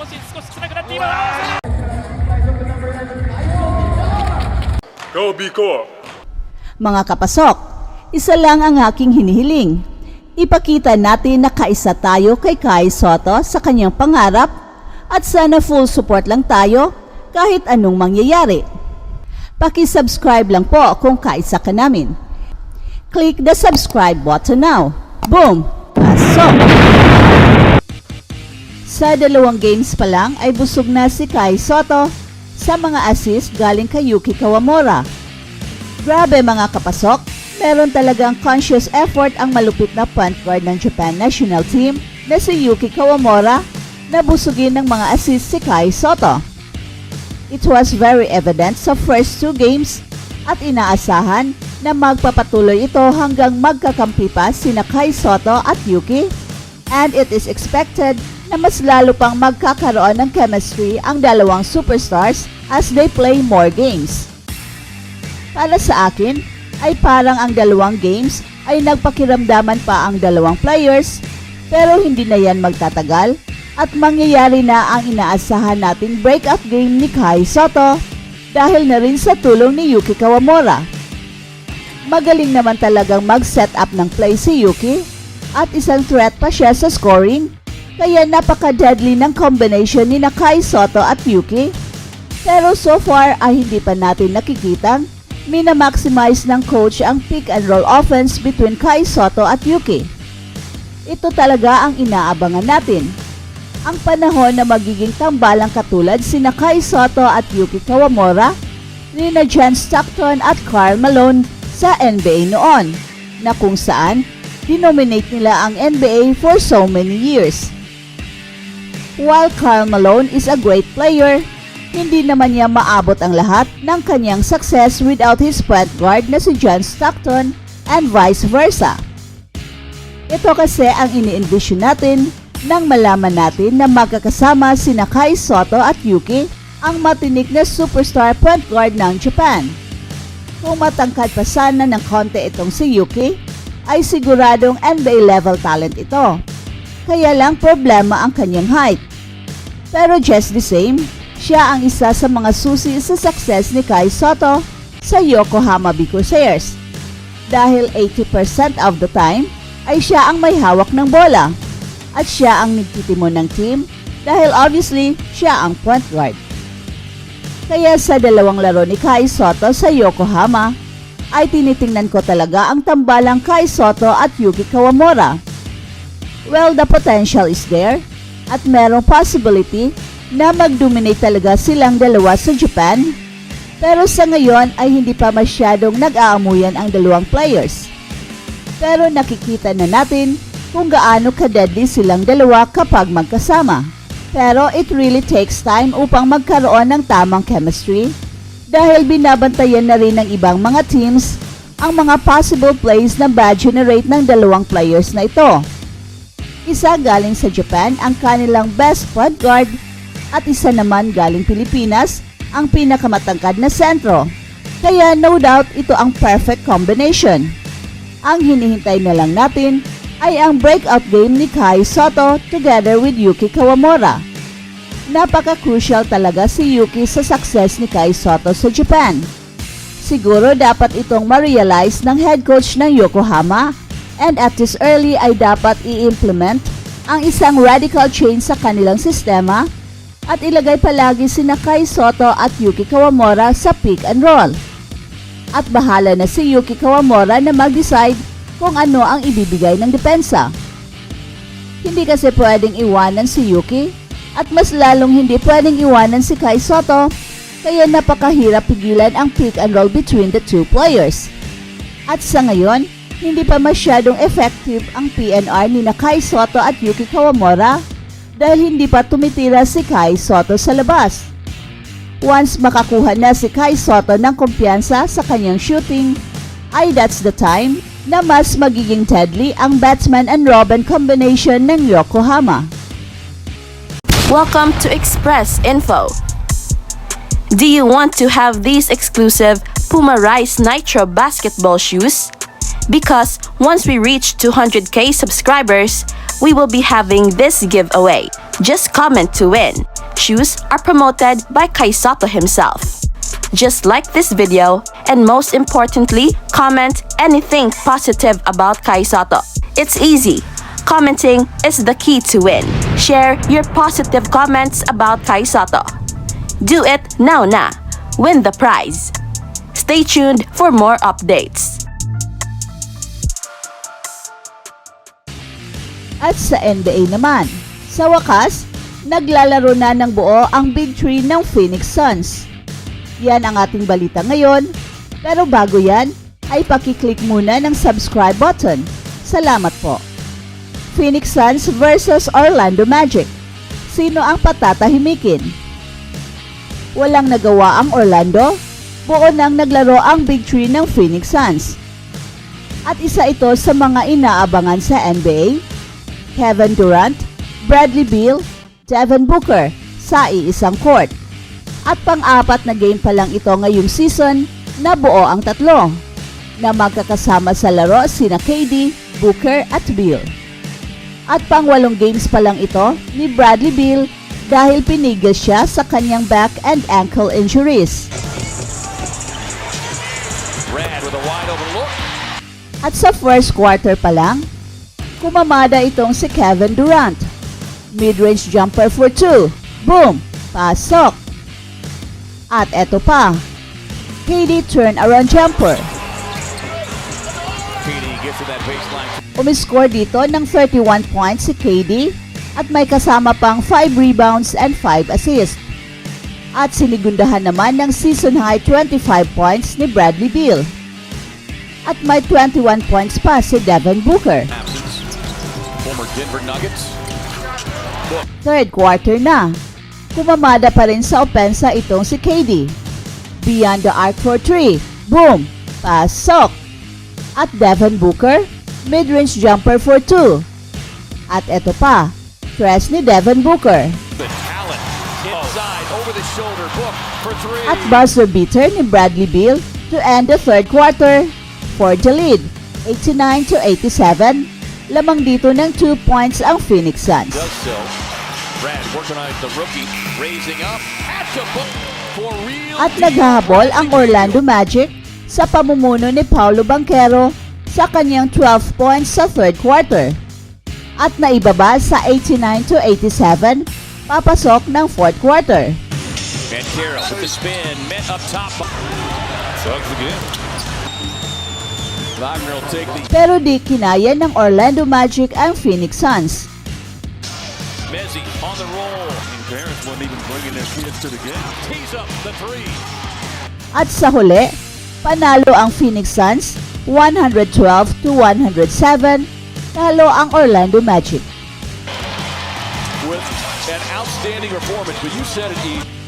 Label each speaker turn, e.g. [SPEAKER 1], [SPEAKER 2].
[SPEAKER 1] 少し少し少なくなっています
[SPEAKER 2] Go Biko!
[SPEAKER 3] Mga kapasok, isa lang ang aking hinihiling. Ipakita natin na kaisa tayo kay Kai Soto sa kanyang pangarap at sana full support lang tayo kahit anong mangyayari. Paki-subscribe lang po kung kaisa ka namin. Click the subscribe button now. Boom! Pasok! Sa dalawang games pa lang ay busog na si Kai Soto sa mga assist galing kay Yuki Kawamura. Grabe mga kapasok, meron talagang conscious effort ang malupit na point guard ng Japan national team na si Yuki Kawamura na busugin ng mga assist si Kai Soto. It was very evident sa first two games at inaasahan na magpapatuloy ito hanggang magkakampi pa sina Kai Soto at Yuki and it is expected na mas lalo pang magkakaroon ng chemistry ang dalawang superstars as they play more games. Para sa akin, ay parang ang dalawang games ay nagpakiramdaman pa ang dalawang players pero hindi na yan magtatagal at mangyayari na ang inaasahan nating breakup game ni Kai Soto dahil na rin sa tulong ni Yuki Kawamura. Magaling naman talagang mag-set up ng play si Yuki at isang threat pa siya sa scoring kaya napaka-deadly ng combination ni na Kai Soto at Yuki. Pero so far ay hindi pa natin nakikitang minamaximize ng coach ang pick and roll offense between Kai Soto at Yuki. Ito talaga ang inaabangan natin. Ang panahon na magiging tambalang katulad sina Kai Soto at Yuki Kawamura, ni na Jen Stockton at Karl Malone sa NBA noon, na kung saan dinominate nila ang NBA for so many years. While Karl Malone is a great player, hindi naman niya maabot ang lahat ng kanyang success without his point guard na si John Stockton and vice versa. Ito kasi ang ini-envision natin nang malaman natin na magkakasama sina Kai Soto at Yuki ang matinik na superstar point guard ng Japan. Kung matangkad pa sana ng konti itong si Yuki, ay siguradong NBA level talent ito. Kaya lang problema ang kanyang height. Pero just the same, siya ang isa sa mga susi sa success ni Kai Soto sa Yokohama B. Crusaders. Dahil 80% of the time ay siya ang may hawak ng bola at siya ang nagtitimon ng team dahil obviously siya ang point guard. Kaya sa dalawang laro ni Kai Soto sa Yokohama ay tinitingnan ko talaga ang tambalang Kai Soto at Yuki Kawamura. Well, the potential is there at merong possibility na mag-dominate talaga silang dalawa sa Japan. Pero sa ngayon ay hindi pa masyadong nag-aamuyan ang dalawang players. Pero nakikita na natin kung gaano ka-deadly silang dalawa kapag magkasama. Pero it really takes time upang magkaroon ng tamang chemistry dahil binabantayan na rin ng ibang mga teams ang mga possible plays na bad generate ng dalawang players na ito. Isa galing sa Japan ang kanilang best point guard at isa naman galing Pilipinas ang pinakamatangkad na sentro. Kaya no doubt ito ang perfect combination. Ang hinihintay na lang natin ay ang breakout game ni Kai Soto together with Yuki Kawamura. Napaka-crucial talaga si Yuki sa success ni Kai Soto sa Japan. Siguro dapat itong ma-realize ng head coach ng Yokohama and at this early ay dapat i-implement ang isang radical change sa kanilang sistema at ilagay palagi sina Kai Soto at Yuki Kawamura sa pick and roll. At bahala na si Yuki Kawamura na mag-decide kung ano ang ibibigay ng depensa. Hindi kasi pwedeng iwanan si Yuki at mas lalong hindi pwedeng iwanan si Kai Soto kaya napakahirap pigilan ang pick and roll between the two players. At sa ngayon, hindi pa masyadong effective ang PNR ni na Kai Soto at Yuki Kawamura dahil hindi pa tumitira si Kai Soto sa labas. Once makakuha na si Kai Soto ng kumpiyansa sa kanyang shooting, ay that's the time na mas magiging deadly ang Batman and Robin combination ng Yokohama.
[SPEAKER 4] Welcome to Express Info. Do you want to have these exclusive Puma Rise Nitro basketball shoes? Because once we reach 200k subscribers, we will be having this giveaway. Just comment to win. shoes are promoted by Kai Soto himself. Just like this video, and most importantly, comment anything positive about Kai Soto. It's easy. Commenting is the key to win. Share your positive comments about Kai Soto. Do it now na. Win the prize. Stay tuned for more updates.
[SPEAKER 3] At sa NBA naman, sa wakas, naglalaro na ng buo ang Big Three ng Phoenix Suns. Yan ang ating balita ngayon, pero bago yan, ay pakiclick muna ng subscribe button. Salamat po. Phoenix Suns versus Orlando Magic. Sino ang patatahimikin? Walang nagawa ang Orlando, buo nang naglaro ang Big Three ng Phoenix Suns. At isa ito sa mga inaabangan sa NBA Kevin Durant, Bradley Beal, Devin Booker sa iisang court. At pang-apat na game pa lang ito ngayong season na buo ang tatlo na magkakasama sa laro sina KD, Booker at Beal. At pang-walong games pa lang ito ni Bradley Beal dahil pinigil siya sa kanyang back and ankle injuries. At sa first quarter pa lang, kumamada itong si Kevin Durant. Mid-range jumper for two. Boom! Pasok! At eto pa, KD turn-around jumper. Umiscore dito ng 31 points si KD at may kasama pang 5 rebounds and 5 assists. At sinigundahan naman ng season high 25 points ni Bradley Beal. At may 21 points pa si Devin Booker.
[SPEAKER 1] Former Denver Nuggets.
[SPEAKER 3] Third quarter na. Kumamada pa rin sa opensa itong si KD. Beyond the arc for 3. Boom! Pasok! At Devin Booker, mid-range jumper for 2. At eto pa, tres ni Devin Booker. At buzzer beater ni Bradley Beal to end the third quarter for the lead. 89 to 87. Lamang dito ng 2 points ang Phoenix Suns.
[SPEAKER 1] At
[SPEAKER 3] naghahabol ang Orlando Magic sa pamumuno ni Paulo Banquero sa kanyang 12 points sa third quarter. At naibaba sa 89 to 87 papasok ng fourth quarter.
[SPEAKER 1] Carroll with the spin. Met up top. Tugs again.
[SPEAKER 3] Pero di kinaya ng Orlando Magic ang Phoenix Suns.
[SPEAKER 1] Mezzi on the roll. And parents weren't even bringing their kids to the game. Tees up the three.
[SPEAKER 3] At sa huli, panalo ang Phoenix Suns 112 to 107 talo ang Orlando Magic.
[SPEAKER 1] With an outstanding performance, but you said it, E.